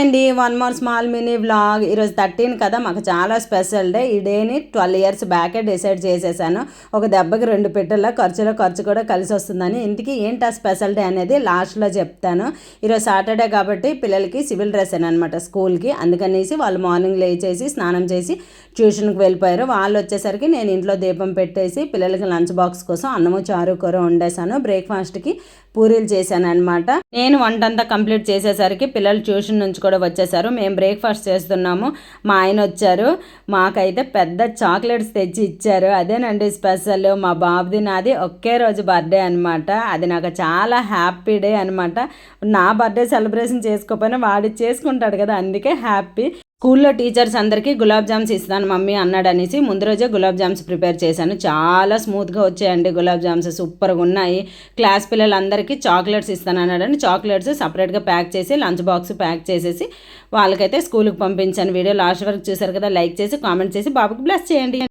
అండి. One more small mini vlog ఈరోజు thirteen కదా మాకు చాలా స్పెషల్ డే ఈ డేని ట్వెల్వ్ ఇయర్స్ బ్యాకే డిసైడ్ చేసేసాను. ఒక దెబ్బకి రెండు పెట్టెల ఖర్చులో ఖర్చు కూడా కలిసి వస్తుందని. ఇంటికి ఏంటి ఆ స్పెషల్ డే అనేది? లాస్ట్లో చెప్తాను. ఈరోజు సాటర్డే కాబట్టి పిల్లలకి సివిల్ డ్రెస్ అనమాట స్కూల్కి. అందుకనేసి వాళ్ళు మార్నింగ్ లేచేసి స్నానం చేసి ట్యూషన్కి వెళ్ళిపోయారు. వాళ్ళు వచ్చేసరికి నేను ఇంట్లో దీపం పెట్టేసి పిల్లలకి లంచ్ బాక్స్ కోసం అన్నము చారు కూర వండేసాను బ్రేక్ఫాస్ట్కి పూరీలు చేశాను అనమాట నేను వంట అంతా కంప్లీట్ చేసేసరికి పిల్లలు ట్యూషన్ నుంచి కూడా వచ్చేసారు. మేము బ్రేక్ఫాస్ట్ చేస్తున్నాము. మా ఆయన వచ్చారు. మాకైతే పెద్ద చాక్లెట్స్ తెచ్చి ఇచ్చారు. అదేనండి స్పెషల్ మా బాబుది నాది ఒకే రోజు బర్త్డే అనమాట అది నాకు చాలా హ్యాపీ డే అనమాట నా బర్త్డే సెలబ్రేషన్ చేసుకోకపోయినా వాడు చేసుకుంటాడు కదా అందుకే హ్యాపీ స్కూల్లో టీచర్స్ అందరికీ గులాబ్ జామ్స్ ఇస్తాను మమ్మీ అన్నాడు అనేసి ముందు రోజే గులాబ్ జామ్స్ ప్రిపేర్ చేశాను. చాలా స్మూత్గా వచ్చాయండి గులాబ్ జామ్స్ సూపర్గా ఉన్నాయి. క్లాస్ పిల్లలందరికీ చాక్లెట్స్ ఇస్తాను అన్నాడని చాక్లెట్స్ సపరేట్గా ప్యాక్ చేసి లంచ్ బాక్స్ ప్యాక్ చేసేసి వాళ్ళకైతే స్కూల్కి పంపించాను. వీడియో లాస్ట్ వరకు చూసారు కదా లైక్ చేసి కామెంట్ చేసి బాబుకి బ్లెస్ చేయండి.